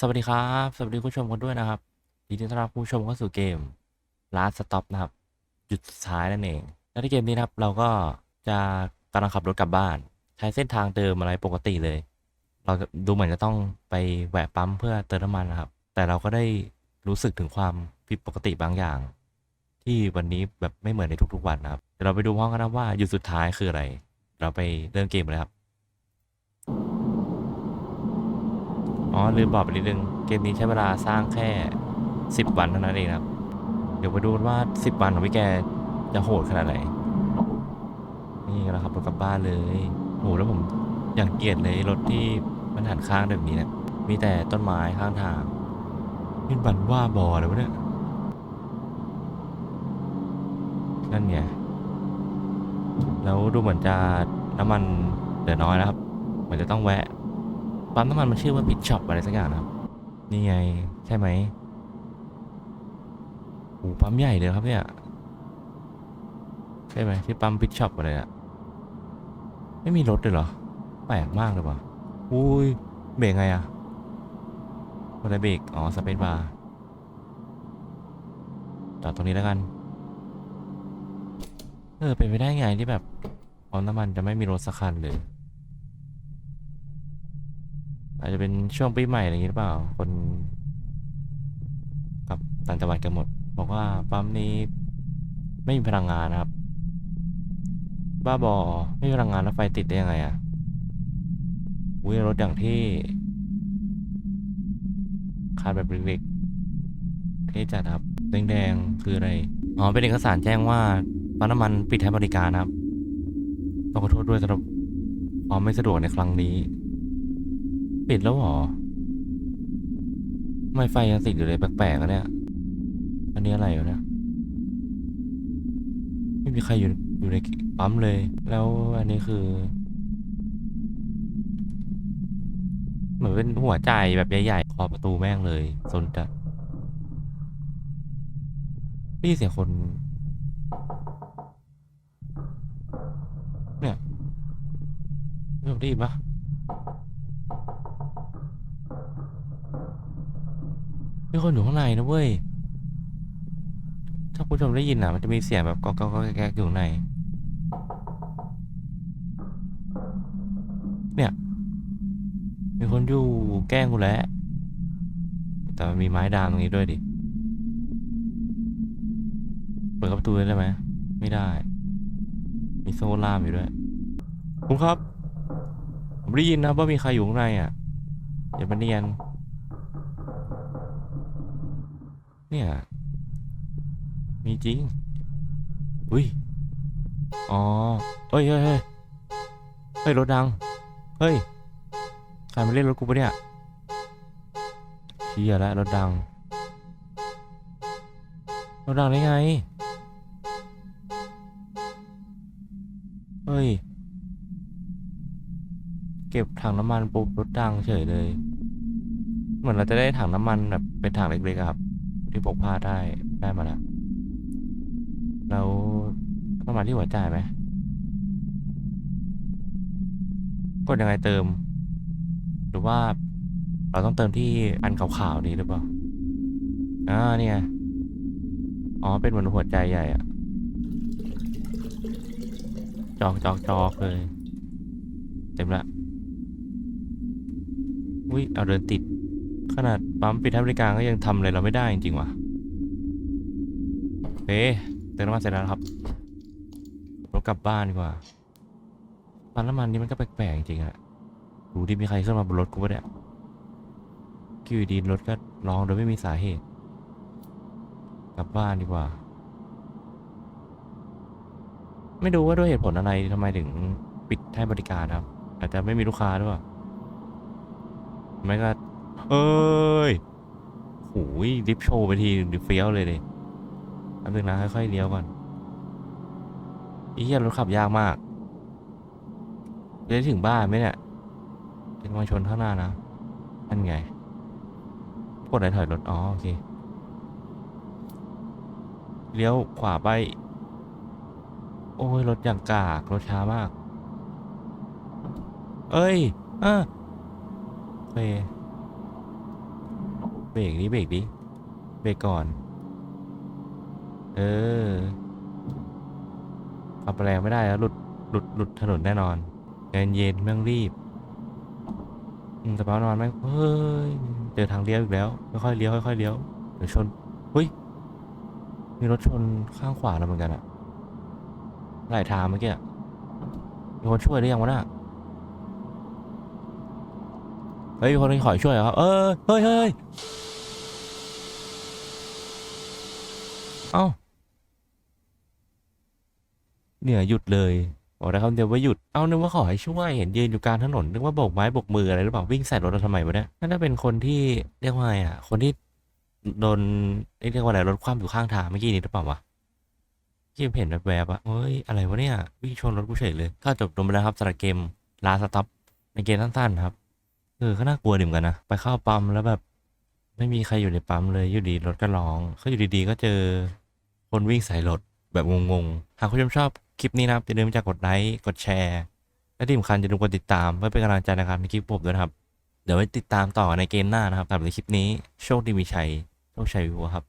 สวัสดีครับ สวัสดีผู้ชมกันด้วยนะครับยินดีต้อนรับผู้ชมเข้าสู่เกม Last Stop นะครับจุดสุดท้ายนั่นเองและในเกมนี้นะครับ เราก็จะกำลังขับรถกลับบ้าน ใช้เส้นทางเดิมอะไรปกติเลย เราดูเหมือนจะต้องไปแวะปั๊มเพื่อเติมน้ำมันนะครับ แต่เราก็ได้รู้สึกถึงความผิดปกติบางอย่าง ที่วันนี้แบบไม่เหมือนในทุกๆวันนะครับเดี๋ยวเราไปดูพร้อมกันนะว่าหยุดสุดท้ายคืออะไร เราไปเริ่มเกมเลยครับ อ๋อลืมบอกไปนิดนึง เกมนี้ใช้เวลาสร้างแค่ 10 วันเท่านั้นเองครับ เดี๋ยวไปดูว่า 10 วันของพี่แกจะโหดขนาดไหน นี่เราขับรถกลับบ้านเลยโหแล้วผมอย่างเกลียดเลยรถที่มันหันข้างแบบนี้นะมีแต่ต้นไม้ข้างทางนี่บันว่าบอเลยวะเนี่ยนั่นไงแล้วดูเหมือนจะน้ำมันเหลือน้อยนะครับเหมือนจะต้องแวะ ปั๊มน้ำมันมันชื่อว่าพิชช็อปอะไรสักอย่างนะครับ นี่ไง ใช่ไหมโอ้ปั๊มใหญ่เลยครับเนี่ย ใช่ไหมที่ปั๊มพิชช็อปอะไรอะไม่มีรถเลยเหรอ แปลกมากเลยว่ะอุ้ยเบรกไงอะอะไรเบรกอ๋อ สเปซบาร์จอดตรงนี้แล้วกัน เออ เป็นไปได้ไงที่แบบปั๊มน้ำมันจะไม่มีรถสักคันเลย อาจจะเป็นช่วงปีใหม่อะไรอย่างนี้หรือเปล่า คนกลับต่างจังหวัดกันหมด บอกว่าปั๊มนี้ไม่มีพลังงานนะครับ บ้าบอไม่มีพลังงานแล้วไฟติดได้ยังไงอะ่ะอุ้ยรถอย่างที่คาดแบบเล็กๆเท่จัดครับแดงๆคืออะไรอ๋อเป็นเอกสารแจ้งว่าปั๊มน้ำมันปิดให้บริการนะครับต้องขอโทษด้วยสำหรับความไม่สะดวกในครั้งนี้ ปิดแล้วหรอทำไมไฟยังติดอยู่เลยแปลกๆอะเนี่ย อันนี้อะไรอยู่เนี่ย ไม่มีใครอยู่อยู่ในปั๊มเลย แล้วอันนี้คือ เหมือนเป็นหัวใจแบบใหญ่ๆ คอประตูแม่งเลยสนจัดนี่เสียงคน เนี่ยไม่รู้ได้ยินปะ มีคนอยู่ข้างในนะเว้ย ถ้าผู้ชมได้ยินอะ มันจะมีเสียงแบบก๊อกก๊อกก๊อกแก๊กอยู่ข้างใน เนี่ย มีคนอยู่แกล้งกูแล้ว แต่มันมีไม้ดามตรงนี้ด้วยดิ เปิดประตูได้ไหม ไม่ได้ มีโซ่ล่ามอยู่ด้วย คุณครับ ผมได้ยินนะว่ามีใครอยู่ข้างในอะอย่ามาเนียน เนี่ย มีจริง อุ้ย อ๋อ เฮ้ยเฮ้ยเฮ้ยรถดัง เฮ้ย ใครมาเล่นรถกูปะเนี่ยเชียแล้วรถดัง รถดังได้ไง เฮ้ย เก็บถังน้ำมันปุ๊บรถดังเฉยเลย เหมือนเราจะได้ถังน้ำมันแบบเป็นถังเล็กๆครับ ที่พกพาได้ได้มาแล้วแล้วต้องมาที่หัวจ่ายไหมกดยังไงเติม หรือว่าเราต้องเติมที่อันขาวๆนี้หรือเปล่าอ่าเนี่ยอ๋อเป็นเหมือนหัวใจใหญ่อะจอกจอกจอกเลย เต็มละอุ้ยเอาเดินติด ขนาดปั๊มปิดให้บริการก็ยังทำอะไรเราไม่ได้จริงๆว่ะโอเคเติมน้ำมันเสร็จแล้วนะครับรถกลับบ้านดีกว่าปั๊มน้ำมันนี่มันก็แปลกๆจริงๆอะดูดิมีใครขึ้นมาบนรถกูปะเนี่ยกิวดีรถก็ร้องโดยไม่มีสาเหตุ กลับบ้านดีกว่า ไม่รู้ว่าด้วยเหตุผลอะไรทำไมถึงปิดให้บริการครับ อาจจะไม่มีลูกค้าด้วยไม่ก็ เอ้ยโหูยดิฟโชว์ไปทีดิฟเฟี้ยวเลยเลยอันนึงนะค่อยๆเลี้ยวก่อนอีเหี้ยรถขับยากมากจะได้ถึงบ้านไหมเนี่ยจะมาชนข้างหน้านะนั่นไงกดอะไรถอยรถ อ๋อ โอเค เลี้ยวขวาไป โอ้ย รถอย่างกาก รถช้ามาก เอ้ย อะโอเค รกดิเบรกดิเบรกก่อน เออขับแรงไม่ได้แล้วหลุดหลุดหลุดถนนแน่นอนใจเย็นๆไม่ต้องรีบอืมแต่ป้านอนแม่เฮ้ยเจอทางเลี้ยวอีกแล้วค่อยๆเลี้ยวค่อยๆเลี้ยวเดี๋ยวชนเฮ้ยมีรถชนข้างขวาเราเหมือนกันอะหลายทางเมื่อกี้อะมีคนช่วยหรือยังวะน่ะเฮ้ยมีคนขอช่วยเหรอเออเฮ้ยเฮ้ย เอ้า เนี่ยหยุดเลยบอกได้คำเดี๋ยวว่าหยุด เอานึกว่าขอให้ช่วยเห็นยืนอยู่กลางถนนนึกว่าโบกไม้โบกมืออะไรหรือเปล่าวิ่งใส่รถเราทำไมวะเนี่ยน่าจะเป็นคนที่เรียกว่าไงอะ คนที่โดนเรียกว่าอะไรรถคว่ำอยู่ข้างทางเมื่อกี้นี้หรือเปล่าวะที่เห็นแวบๆอะเฮ้ยอะไรวะเนี่ยวิ่งชนรถกูเฉยเลยก็จบลงไปแล้วครับสำหรับเกมลาสต็อปในเกมสั้นๆครับเออก็น่ากลัวดิมกันนะไปเข้าปั๊มแล้วแบบ ไม่มีใครอยู่ในปั๊มเลยอยู่ดีรถก็ร้องก็อยู่ดีๆ ก็เจอคนวิ่งใส่รถแบบงงๆ หากคุณผู้ชมชอบคลิปนี้นะครับอย่าลืมจะกดไลค์กดแชร์ และที่สำคัญอย่าลืมกดติดตามเพื่อเป็นกำลังใจในการทำคลิปผมด้วยครับ เดี๋ยวไว้ติดตามต่อในเกมหน้านะครับสำหรับในคลิปนี้โชคดีมีชัยโชคชัยวิวครับ